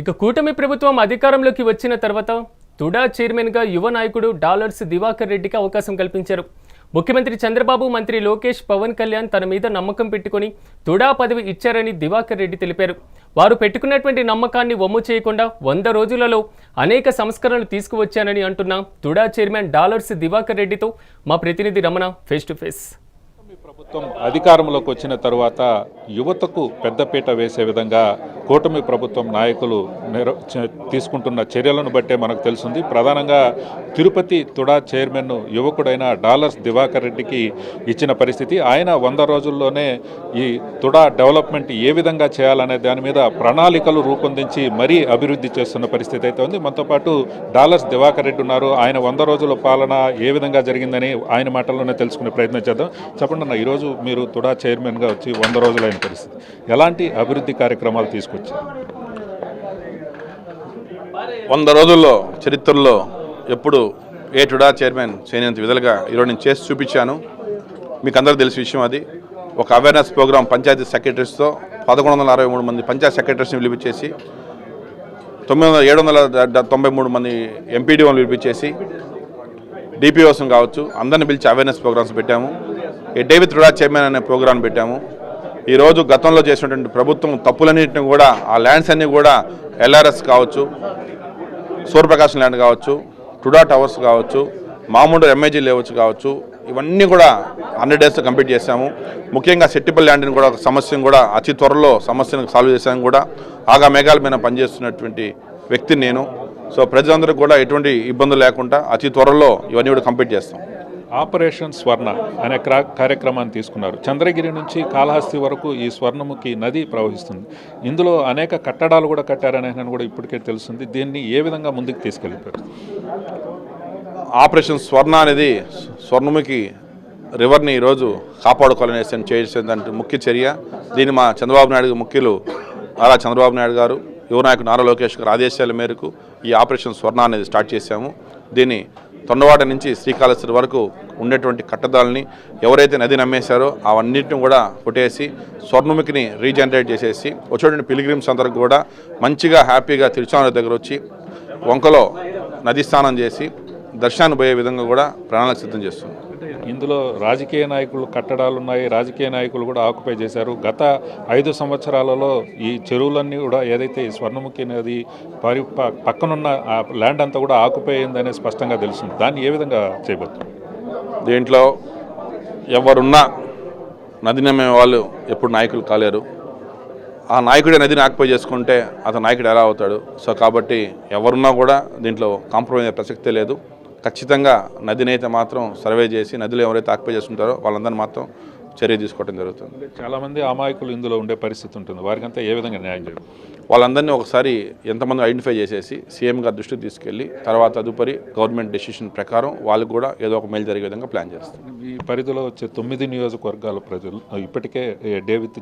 ఇక కూటమి ప్రభుత్వం అధికారంలోకి వచ్చిన తర్వాత తుడా చైర్మన్గా యువ నాయకుడు డాలర్స్ దివాకర్ రెడ్డికి అవకాశం కల్పించారు. ముఖ్యమంత్రి చంద్రబాబు మంత్రి లోకేష్ పవన్ కళ్యాణ్ తన మీద నమ్మకం పెట్టుకుని తుడా పదవి ఇచ్చారని దివాకర్ రెడ్డి తెలిపారు. వారు పెట్టుకున్నటువంటి నమ్మకాన్ని వమ్ము చేయకుండా వంద రోజులలో అనేక సంస్కరణలు తీసుకువచ్చానని అంటున్న తుడా చైర్మన్ డాలర్స్ దివాకర్ రెడ్డితో మా ప్రతినిధి రమణ ఫేస్ టు ఫేస్ ప్రభుత్వం అధికారంలోకి వచ్చిన తరువాత యువతకు పెద్దపీట వేసే విధంగా కూటమి ప్రభుత్వం నాయకులు తీసుకుంటున్న చర్యలను బట్టే మనకు తెలుస్తుంది ప్రధానంగా తిరుపతి తుడా చైర్మన్ యువకుడైన డాలర్స్ దివాకర్ రెడ్డికి ఇచ్చిన పరిస్థితి. ఆయన వంద రోజుల్లోనే ఈ తుడా డెవలప్మెంట్ ఏ విధంగా చేయాలనే దాని మీద ప్రణాళికలు రూపొందించి మరీ అభివృద్ధి చేస్తున్న పరిస్థితి అయితే ఉంది. మనతో పాటు డాలర్స్ దివాకర్ రెడ్డి ఉన్నారు. ఆయన వంద రోజుల పాలన ఏ విధంగా జరిగిందని ఆయన మాటల్లోనే తెలుసుకునే ప్రయత్నం చేద్దాం. చెప్పండి అన్న ఈరోజు మీరు తుడా చైర్మన్గా వచ్చి వంద రోజులైన పరిస్థితి. ఎలాంటి అభివృద్ధి కార్యక్రమాలు తీసుకొచ్చారు? వంద రోజుల్లో చరిత్రలో ఎప్పుడు ఏ టుడా చైర్మన్ చేయనంత విధులుగా ఈరోజు నేను చేసి చూపించాను. మీకు అందరూ తెలిసిన విషయం అది. ఒక అవేర్నెస్ ప్రోగ్రామ్ పంచాయతీ సెక్రటరీస్తో పదకొండు వందల అరవై మూడు మంది పంచాయతీ సెక్రటరీస్ని పిలిపించేసి తొమ్మిది వందల ఏడు వందల తొంభై మూడు మంది ఎంపీడీఓని పిలిపించేసి డిపిఓస్ని కావచ్చు అందరిని పిలిచి అవేర్నెస్ ప్రోగ్రామ్స్ పెట్టాము. A day with RUDA chairman అనే ప్రోగ్రాం పెట్టాము. ఈరోజు గతంలో చేసినటువంటి ప్రభుత్వం తప్పులన్నింటిని కూడా ఆ ల్యాండ్స్ అన్నీ కూడా ఎల్ఆర్ఎస్ కావచ్చు సూర్యప్రకాశ్ ల్యాండ్ కావచ్చు టుడా టవర్స్ కావచ్చు మామూలు ఎంఐజీ లేవచ్చు కావచ్చు ఇవన్నీ కూడా హండ్రెడ్ డేస్లో కంప్లీట్ చేశాము. ముఖ్యంగా సెట్టిపల్లి ల్యాండ్ని కూడా ఒక సమస్యను కూడా అతి త్వరలో సమస్యను సాల్వ్ చేశాను కూడా. ఆగా మేఘాల మీద పనిచేస్తున్నటువంటి వ్యక్తిని నేను. సో ప్రజలందరికీ కూడా ఎటువంటి ఇబ్బందులు లేకుండా అతి త్వరలో ఇవన్నీ కూడా కంప్లీట్ చేస్తాం. ఆపరేషన్ స్వర్ణ అనే క్రా- కార్యక్రమాన్ని తీసుకున్నారు. చంద్రగిరి నుంచి కాళహస్తి వరకు ఈ స్వర్ణముఖి నది ప్రవహిస్తుంది. ఇందులో అనేక కట్టడాలు కూడా కట్టారనే కూడా ఇప్పటికే తెలుస్తుంది దీన్ని ఏ విధంగా ముందుకు తీసుకెళ్ళిపోయారు? ఆపరేషన్ స్వర్ణ అనేది స్వర్ణముఖి రివర్ని ఈరోజు కాపాడుకోవాలనే చేసేదంటే ముఖ్య చర్య. దీన్ని మా చంద్రబాబు నాయుడు ముఖ్యులు నారా చంద్రబాబు నాయుడు గారు యువనాయకుడు నారా లోకేష్ గారు ఆదేశాల మేరకు ఈ ఆపరేషన్ స్వర్ణ అనేది స్టార్ట్ చేశాము. దీన్ని తొండవాడ నుంచి శ్రీకాళహస్తి వరకు ఉండేటువంటి కట్టదాలని ఎవరైతే నది నమ్మేశారో అవన్నిటిని కూడా కొట్టేసి స్వర్ణముఖిని రీజనరేట్ చేసేసి వచ్చేటువంటి పిలిగ్రిమ్స్ అందరికి కూడా మంచిగా హ్యాపీగా తిరుచానూరు దగ్గర వచ్చి వంకలో నది స్నానం చేసి దర్శనాన్ని పోయే విధంగా కూడా ప్రణాళిక సిద్ధం చేస్తుంది ఇందులో రాజకీయ నాయకులు కట్టడాలు ఉన్నాయి. రాజకీయ నాయకులు కూడా ఆక్యుపై చేశారు. గత ఐదు సంవత్సరాలలో ఈ చెరువులన్నీ కూడా ఏదైతే స్వర్ణముఖి నది పరి పక్కనున్న ఆ ల్యాండ్ అంతా కూడా ఆక్యుపై అయిందనే స్పష్టంగా తెలుస్తుంది. దాన్ని ఏ విధంగా చేయబోతున్నారు? దీంట్లో ఎవరున్నా నది నమ్మే వాళ్ళు ఎప్పుడు నాయకులు కాలేరు. ఆ నాయకుడే నదిని ఆక్యుపై చేసుకుంటే అతను నాయకుడు ఎలా అవుతాడు? సో కాబట్టి ఎవరున్నా కూడా దీంట్లో కాంప్రమైజ్ అయ్యే ప్రసక్తే లేదు. ఖచ్చితంగా నదిని అయితే మాత్రం సర్వే చేసి నదిలో ఎవరైతే ఆక్యుపై చేసుకుంటారో వాళ్ళందరినీ మాత్రం చర్య తీసుకోవడం జరుగుతుంది. చాలామంది అమాయకులు ఇందులో ఉండే పరిస్థితి ఉంటుంది. వారికంతా ఏ విధంగా న్యాయం చేయాలి? వాళ్ళందరినీ ఒకసారి ఎంతమంది ఐడెంటిఫై చేసేసి సీఎం గారి దృష్టికి తీసుకెళ్ళి తర్వాత తదుపరి గవర్నమెంట్ డెసిషన్ ప్రకారం వాళ్ళకు కూడా ఏదో ఒక మేలు జరిగే విధంగా ప్లాన్ చేస్తాం. ఈ పరిధిలో వచ్చే తొమ్మిది నియోజకవర్గాల ప్రజలు ఇప్పటికే డేవిత్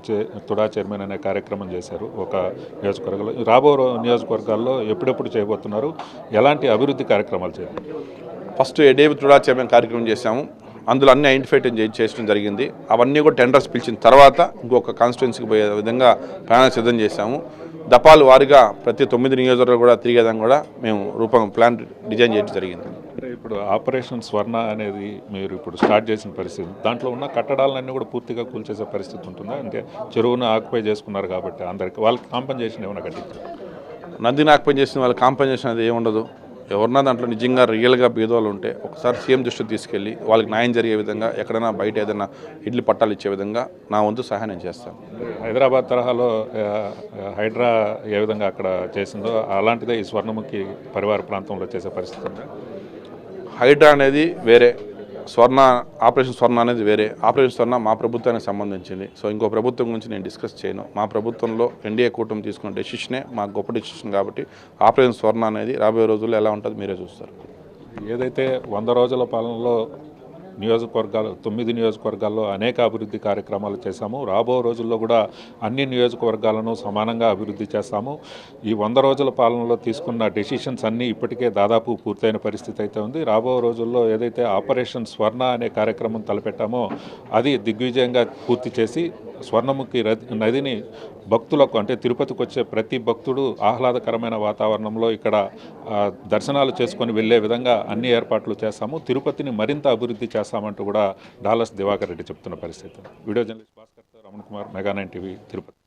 తుడా చైర్మన్ అనే కార్యక్రమం చేశారు ఒక నియోజకవర్గంలో. రాబో నియోజకవర్గాల్లో ఎప్పుడెప్పుడు చేయబోతున్నారు? ఎలాంటి అభివృద్ధి కార్యక్రమాలు చేయాలి? First a day with RUDA chairman కార్యక్రమం చేశాము. అందులో అన్ని ఐడెంటిఫై చేయడం జరిగింది. అవన్నీ కూడా టెండర్స్ పిలిచిన తర్వాత ఇంకొక కాన్స్టిట్యున్సీకి పోయే విధంగా ప్లాన్ సిద్ధం చేశాము. దపాలు వారిగా ప్రతి తొమ్మిది నియోజకవర్గాలు కూడా తిరిగేదాన్ని కూడా మేము రూపం ప్లాన్ డిజైన్ చేయడం జరిగింది. అంటే ఇప్పుడు ఆపరేషన్ స్వర్ణ అనేది మీరు ఇప్పుడు స్టార్ట్ చేసిన పరిస్థితి. దాంట్లో ఉన్న కట్టడాలన్నీ కూడా పూర్తిగా కూల్చేసే పరిస్థితి ఉంటుందా? అంటే చెరువును ఆక్యుపై చేసుకున్నారు కాబట్టి అందరికి వాళ్ళకి కాంపన్సేషన్ ఏమైనా కట్టించారు నదిని ఆక్యుపై చేసిన వాళ్ళ కాంపన్సేషన్ అనేది ఏముండదు. ఎవరన్నా దాంట్లో నిజంగా రియల్గా బీదోళ్ళు ఉంటే ఒకసారి సీఎం దృష్టికి తీసుకెళ్ళి వాళ్ళకి న్యాయం జరిగే విధంగా ఎక్కడైనా బయట ఏదైనా ఇడ్లీ పట్టాలు ఇచ్చే విధంగా నా వంతు సహాయం నేను చేస్తాను. హైదరాబాద్ తరహాలో హైడ్రా ఏ విధంగా అక్కడ చేసిందో అలాంటిదే ఈ స్వర్ణముఖి పరివార ప్రాంతంలో చేసే పరిస్థితి ఉందా. హైడ్రా అనేది వేరే. స్వర్ణ ఆపరేషన్ స్వర్ణ అనేది వేరే. ఆపరేషన్ స్వర్ణ మా ప్రభుత్వానికి సంబంధించింది. సో ఇంకో ప్రభుత్వం గురించి నేను డిస్కస్ చేయను. మా ప్రభుత్వంలో ఎన్డీఏ కూటమి తీసుకున్న డెసిషనే మా గొప్ప డెసిషన్ కాబట్టి ఆపరేషన్ స్వర్ణ అనేది రాబోయే రోజుల్లో ఎలా ఉంటుందో మీరే చూస్తారు. ఏదైతే వంద రోజుల పాలనలో నియోజకవర్గాలు తొమ్మిది నియోజకవర్గాల్లో అనేక అభివృద్ధి కార్యక్రమాలు చేశాము. రాబో రోజుల్లో కూడా అన్ని నియోజకవర్గాలను సమానంగా అభివృద్ధి చేస్తాము. ఈ వంద రోజుల పాలనలో తీసుకున్న డెసిషన్స్ అన్నీ ఇప్పటికే దాదాపు పూర్తయిన పరిస్థితి అయితే ఉంది. రాబో రోజుల్లో ఏదైతే ఆపరేషన్ స్వర్ణ అనే కార్యక్రమం తలపెట్టామో అది దిగ్విజయంగా పూర్తి చేసి స్వర్ణముఖి నదిని భక్తులకు అంటే తిరుపతికి వచ్చే ప్రతి భక్తుడు ఆహ్లాదకరమైన వాతావరణంలో ఇక్కడ దర్శనాలు చేసుకొని వెళ్ళే విధంగా అన్ని ఏర్పాట్లు చేస్తాము. తిరుపతిని మరింత అభివృద్ధి చేస్తాము. చేస్తామంటూ కూడా డాలర్స్ దివాకర్ రెడ్డి చెప్తున్న పరిస్థితి. Video journalist Bhaskar Ramana Kumar mega nine TV Tirupati.